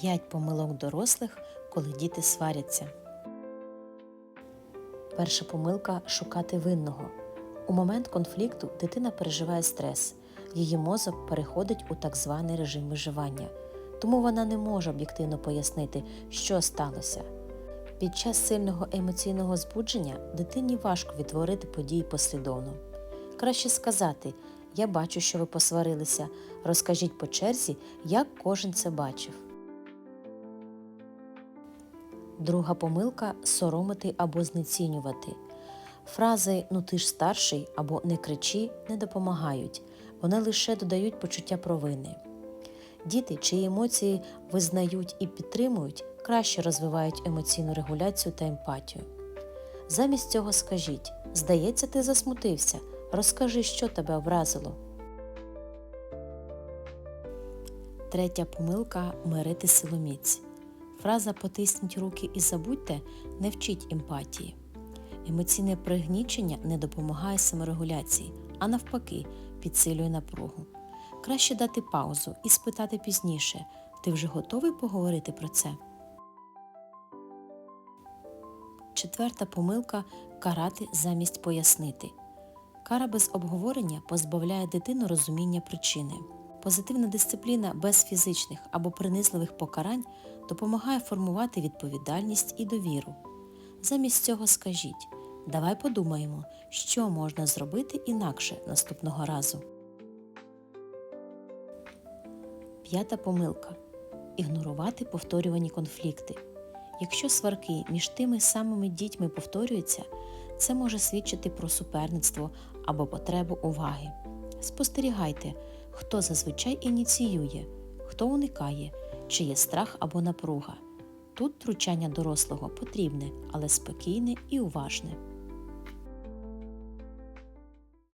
5 помилок дорослих, коли діти сваряться. Перша помилка шукати винного. У момент конфлікту дитина переживає стрес, її мозок переходить у так званий режим виживання, тому вона не може об'єктивно пояснити, що сталося. Під час сильного емоційного збудження дитині важко відтворити події послідовно. Краще сказати: Я бачу, що ви посварилися. Розкажіть по черзі, як кожен це бачив. Друга помилка соромити або знецінювати. Фрази Ну ти ж старший або не кричи не допомагають, вони лише додають почуття провини. Діти, чиї емоції визнають і підтримують, краще розвивають емоційну регуляцію та емпатію. Замість цього скажіть Здається, ти засмутився. Розкажи, що тебе образило. Третя помилка мирити силоміць. Фраза потисніть руки і забудьте не вчить емпатії. Емоційне пригнічення не допомагає саморегуляції, а навпаки, підсилює напругу. Краще дати паузу і спитати пізніше ти вже готовий поговорити про це? Четверта помилка карати замість пояснити. Кара без обговорення позбавляє дитину розуміння причини. Позитивна дисципліна без фізичних або принизливих покарань допомагає формувати відповідальність і довіру. Замість цього скажіть давай подумаємо, що можна зробити інакше наступного разу. П'ята помилка ігнорувати повторювані конфлікти. Якщо сварки між тими самими дітьми повторюються, це може свідчити про суперництво або потребу уваги. Спостерігайте, хто зазвичай ініціює, хто уникає, чи є страх або напруга. Тут втручання дорослого потрібне, але спокійне і уважне.